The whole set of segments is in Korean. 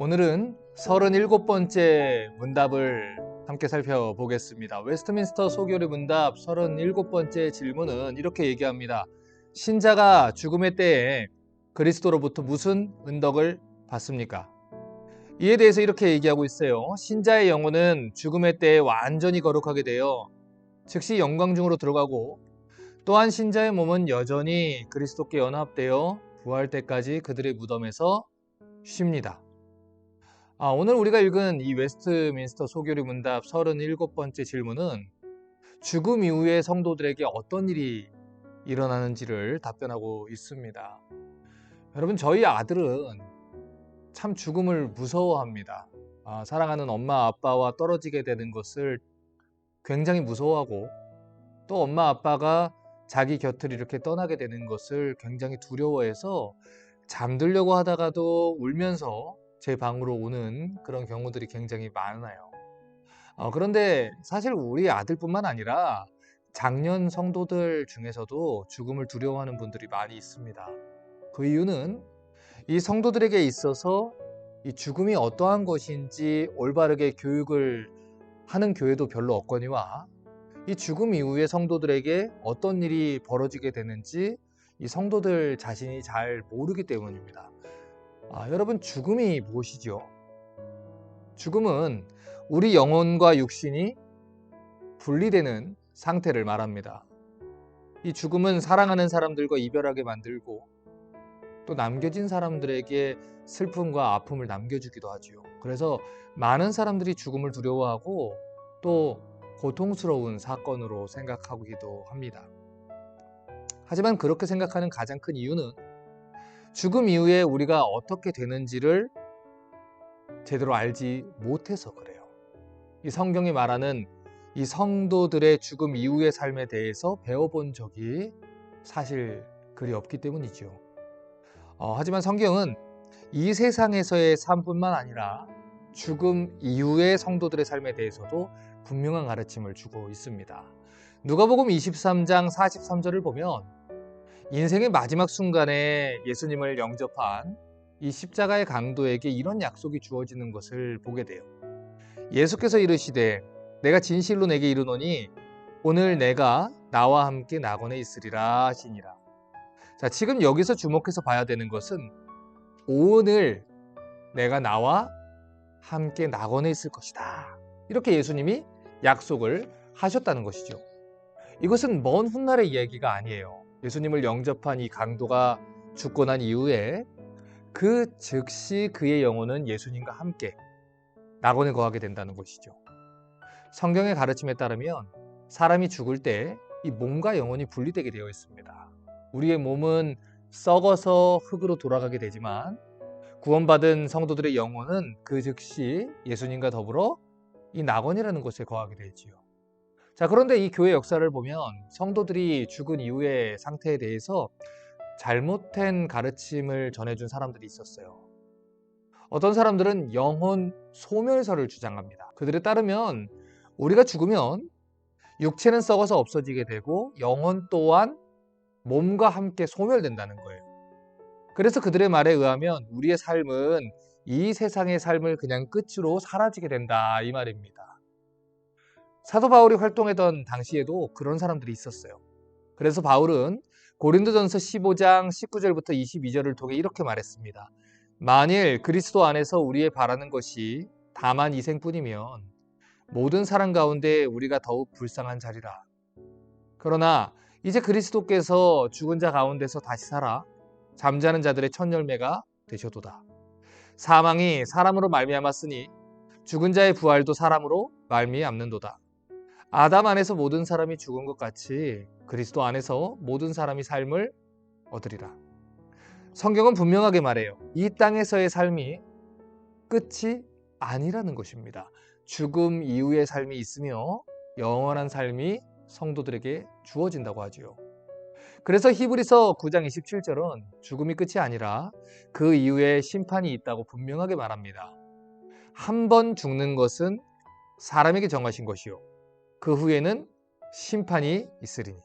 오늘은 37번째 문답을 함께 살펴보겠습니다. 웨스트민스터 소교리 문답 37번째 질문은 이렇게 얘기합니다. 신자가 죽음의 때에 그리스도로부터 무슨 은덕을 받습니까? 이에 대해서 이렇게 얘기하고 있어요. 신자의 영혼은 죽음의 때에 완전히 거룩하게 되어 즉시 영광 중으로 들어가고 또한 신자의 몸은 여전히 그리스도께 연합되어 부활 때까지 그들의 무덤에서 쉽니다. 아, 오늘 우리가 읽은 이 웨스트민스터 소교리 문답 37번째 질문은 죽음 이후에 성도들에게 어떤 일이 일어나는지를 답변하고 있습니다. 여러분, 저희 아들은 참 죽음을 무서워합니다. 아, 사랑하는 엄마 아빠와 떨어지게 되는 것을 굉장히 무서워하고 또 엄마 아빠가 자기 곁을 이렇게 떠나게 되는 것을 굉장히 두려워해서 잠들려고 하다가도 울면서 제 방으로 오는 그런 경우들이 굉장히 많아요. 어, 그런데 사실 우리 아들뿐만 아니라 작년 성도들 중에서도 죽음을 두려워하는 분들이 많이 있습니다. 그 이유는 이 성도들에게 있어서 이 죽음이 어떠한 것인지 올바르게 교육을 하는 교회도 별로 없거니와 이 죽음 이후에 성도들에게 어떤 일이 벌어지게 되는지 이 성도들 자신이 잘 모르기 때문입니다. 아, 여러분 죽음이 무엇이죠? 죽음은 우리 영혼과 육신이 분리되는 상태를 말합니다. 이 죽음은 사랑하는 사람들과 이별하게 만들고 또 남겨진 사람들에게 슬픔과 아픔을 남겨주기도 하지요. 그래서 많은 사람들이 죽음을 두려워하고 또 고통스러운 사건으로 생각하기도 합니다. 하지만 그렇게 생각하는 가장 큰 이유는 죽음 이후에 우리가 어떻게 되는지를 제대로 알지 못해서 그래요. 이 성경이 말하는 이 성도들의 죽음 이후의 삶에 대해서 배워본 적이 사실 그리 없기 때문이죠. 어, 하지만 성경은 이 세상에서의 삶뿐만 아니라 죽음 이후의 성도들의 삶에 대해서도 분명한 가르침을 주고 있습니다. 누가복음 23장 43절을 보면 인생의 마지막 순간에 예수님을 영접한 이 십자가의 강도에게 이런 약속이 주어지는 것을 보게 돼요. 예수께서 이르시되 내가 진실로 내게 이르노니 오늘 내가 나와 함께 낙원에 있으리라 하시니라. 자, 지금 여기서 주목해서 봐야 되는 것은 오늘 내가 나와 함께 낙원에 있을 것이다. 이렇게 예수님이 약속을 하셨다는 것이죠. 이것은 먼 훗날의 이야기가 아니에요. 예수님을 영접한 이 강도가 죽고 난 이후에 그 즉시 그의 영혼은 예수님과 함께 낙원에 거하게 된다는 것이죠. 성경의 가르침에 따르면 사람이 죽을 때 이 몸과 영혼이 분리되게 되어 있습니다. 우리의 몸은 썩어서 흙으로 돌아가게 되지만 구원받은 성도들의 영혼은 그 즉시 예수님과 더불어 이 낙원이라는 곳에 거하게 되지요. 자, 그런데 이 교회 역사를 보면 성도들이 죽은 이후의 상태에 대해서 잘못된 가르침을 전해준 사람들이 있었어요. 어떤 사람들은 영혼 소멸설을 주장합니다. 그들에 따르면 우리가 죽으면 육체는 썩어서 없어지게 되고 영혼 또한 몸과 함께 소멸된다는 거예요. 그래서 그들의 말에 의하면 우리의 삶은 이 세상의 삶을 그냥 끝으로 사라지게 된다 이 말입니다. 사도 바울이 활동했던 당시에도 그런 사람들이 있었어요. 그래서 바울은 고린도전서 15장 19절부터 22절을 통해 이렇게 말했습니다. 만일 그리스도 안에서 우리의 바라는 것이 다만 이 생뿐이면 모든 사람 가운데 우리가 더욱 불쌍한 자리라. 그러나 이제 그리스도께서 죽은 자 가운데서 다시 살아 잠자는 자들의 첫 열매가 되셔도다. 사망이 사람으로 말미암았으니 죽은 자의 부활도 사람으로 말미암는도다. 아담 안에서 모든 사람이 죽은 것 같이 그리스도 안에서 모든 사람이 삶을 얻으리라. 성경은 분명하게 말해요. 이 땅에서의 삶이 끝이 아니라는 것입니다. 죽음 이후의 삶이 있으며 영원한 삶이 성도들에게 주어진다고 하지요. 그래서 히브리서 9장 27절은 죽음이 끝이 아니라 그 이후에 심판이 있다고 분명하게 말합니다. 한 번 죽는 것은 사람에게 정하신 것이요. 그 후에는 심판이 있으리니.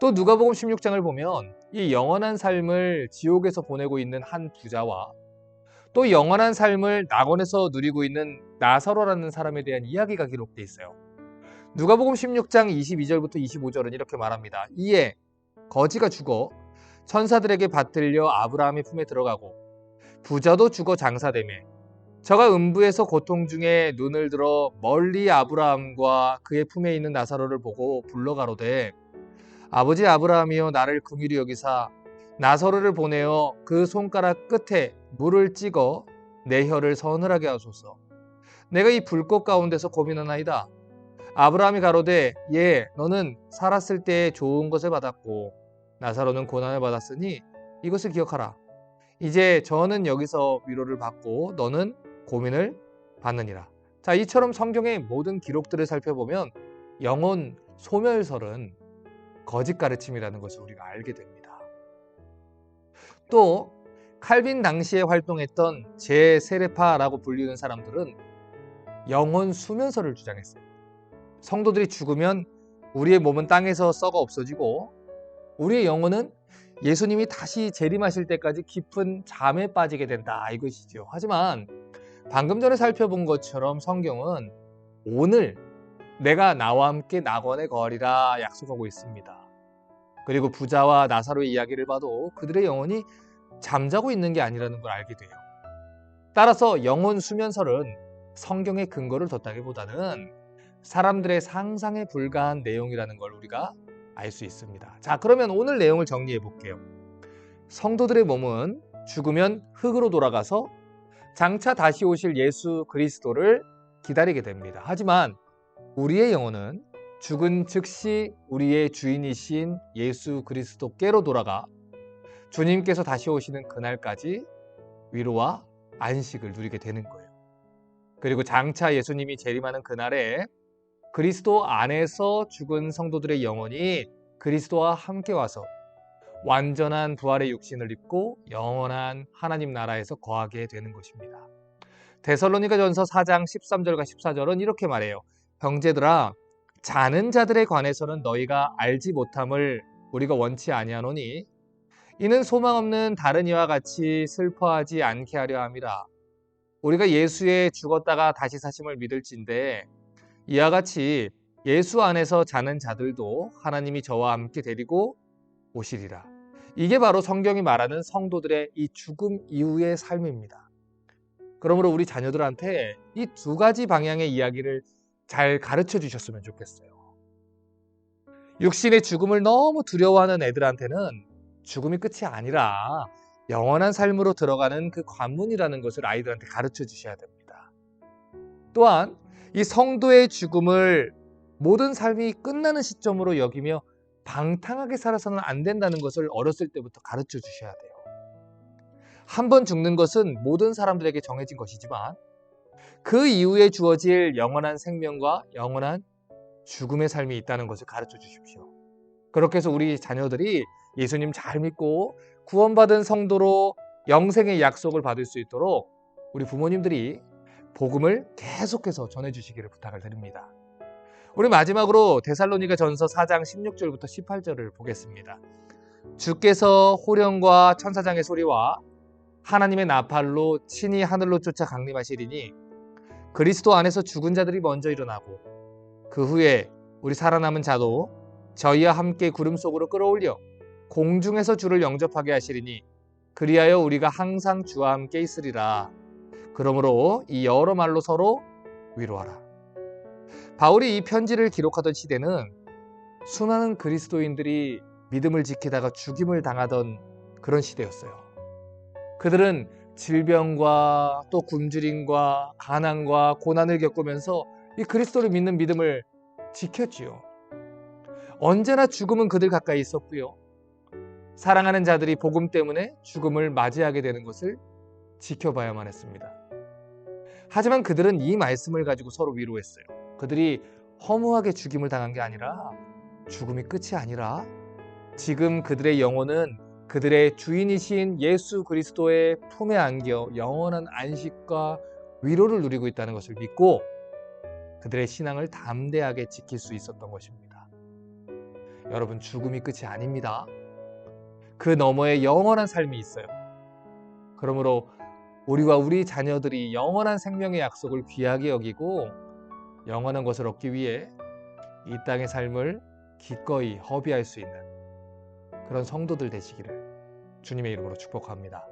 또 누가복음 16장을 보면 이 영원한 삶을 지옥에서 보내고 있는 한 부자와 또 영원한 삶을 낙원에서 누리고 있는 나사로라는 사람에 대한 이야기가 기록되어 있어요. 누가복음 16장 22절부터 25절은 이렇게 말합니다. 이에 거지가 죽어 천사들에게 받들려 아브라함의 품에 들어가고 부자도 죽어 장사되매 저가 음부에서 고통 중에 눈을 들어 멀리 아브라함과 그의 품에 있는 나사로를 보고 불러가로되 아버지 아브라함이여 나를 긍휼히 여기사 나사로를 보내어 그 손가락 끝에 물을 찍어 내 혀를 서늘하게 하소서 내가 이 불꽃 가운데서 고민하나이다 아브라함이 가로되 예 너는 살았을 때 좋은 것을 받았고 나사로는 고난을 받았으니 이것을 기억하라 이제 저는 여기서 위로를 받고 너는 고민을 받느니라. 자, 이처럼 성경의 모든 기록들을 살펴보면 영혼 소멸설은 거짓 가르침이라는 것을 우리가 알게 됩니다. 또 칼빈 당시에 활동했던 제세레파라고 불리는 사람들은 영혼 수면설을 주장했어요. 성도들이 죽으면 우리의 몸은 땅에서 썩어 없어지고 우리의 영혼은 예수님이 다시 재림하실 때까지 깊은 잠에 빠지게 된다 이것이죠. 하지만 방금 전에 살펴본 것처럼 성경은 오늘 내가 나와 함께 낙원에 거하리라 약속하고 있습니다. 그리고 부자와 나사로의 이야기를 봐도 그들의 영혼이 잠자고 있는 게 아니라는 걸 알게 돼요. 따라서 영혼 수면설은 성경의 근거를 뒀다기보다는 사람들의 상상에 불과한 내용이라는 걸 우리가 알 수 있습니다. 자, 그러면 오늘 내용을 정리해 볼게요. 성도들의 몸은 죽으면 흙으로 돌아가서 장차 다시 오실 예수 그리스도를 기다리게 됩니다. 하지만 우리의 영혼은 죽은 즉시 우리의 주인이신 예수 그리스도께로 돌아가 주님께서 다시 오시는 그날까지 위로와 안식을 누리게 되는 거예요. 그리고 장차 예수님이 재림하는 그날에 그리스도 안에서 죽은 성도들의 영혼이 그리스도와 함께 와서 완전한 부활의 육신을 입고 영원한 하나님 나라에서 거하게 되는 것입니다. 데살로니가 전서 4장 13절과 14절은 이렇게 말해요. 형제들아 자는 자들에 관해서는 너희가 알지 못함을 우리가 원치 아니하노니 이는 소망 없는 다른 이와 같이 슬퍼하지 않게 하려 함이라. 우리가 예수의 죽었다가 다시 사심을 믿을진데 이와 같이 예수 안에서 자는 자들도 하나님이 저와 함께 데리고 오시리라. 이게 바로 성경이 말하는 성도들의 이 죽음 이후의 삶입니다. 그러므로 우리 자녀들한테 이 두 가지 방향의 이야기를 잘 가르쳐 주셨으면 좋겠어요. 육신의 죽음을 너무 두려워하는 애들한테는 죽음이 끝이 아니라 영원한 삶으로 들어가는 그 관문이라는 것을 아이들한테 가르쳐 주셔야 됩니다. 또한 이 성도의 죽음을 모든 삶이 끝나는 시점으로 여기며 방탕하게 살아서는 안 된다는 것을 어렸을 때부터 가르쳐 주셔야 돼요. 한 번 죽는 것은 모든 사람들에게 정해진 것이지만 그 이후에 주어질 영원한 생명과 영원한 죽음의 삶이 있다는 것을 가르쳐 주십시오. 그렇게 해서 우리 자녀들이 예수님 잘 믿고 구원받은 성도로 영생의 약속을 받을 수 있도록 우리 부모님들이 복음을 계속해서 전해주시기를 부탁을 드립니다. 우리 마지막으로 데살로니가 전서 4장 16절부터 18절을 보겠습니다. 주께서 호령과 천사장의 소리와 하나님의 나팔로 친히 하늘로 쫓아 강림하시리니 그리스도 안에서 죽은 자들이 먼저 일어나고 그 후에 우리 살아남은 자도 저희와 함께 구름 속으로 끌어올려 공중에서 주를 영접하게 하시리니 그리하여 우리가 항상 주와 함께 있으리라. 그러므로 이 여러 말로 서로 위로하라. 바울이 이 편지를 기록하던 시대는 수많은 그리스도인들이 믿음을 지키다가 죽임을 당하던 그런 시대였어요. 그들은 질병과 또 굶주림과 가난과 고난을 겪으면서 이 그리스도를 믿는 믿음을 지켰지요. 언제나 죽음은 그들 가까이 있었고요. 사랑하는 자들이 복음 때문에 죽음을 맞이하게 되는 것을 지켜봐야만 했습니다. 하지만 그들은 이 말씀을 가지고 서로 위로했어요. 그들이 허무하게 죽임을 당한 게 아니라 죽음이 끝이 아니라 지금 그들의 영혼은 그들의 주인이신 예수 그리스도의 품에 안겨 영원한 안식과 위로를 누리고 있다는 것을 믿고 그들의 신앙을 담대하게 지킬 수 있었던 것입니다. 여러분, 죽음이 끝이 아닙니다. 그 너머에 영원한 삶이 있어요. 그러므로 우리와 우리 자녀들이 영원한 생명의 약속을 귀하게 여기고 영원한 것을 얻기 위해 이 땅의 삶을 기꺼이 허비할 수 있는 그런 성도들 되시기를 주님의 이름으로 축복합니다.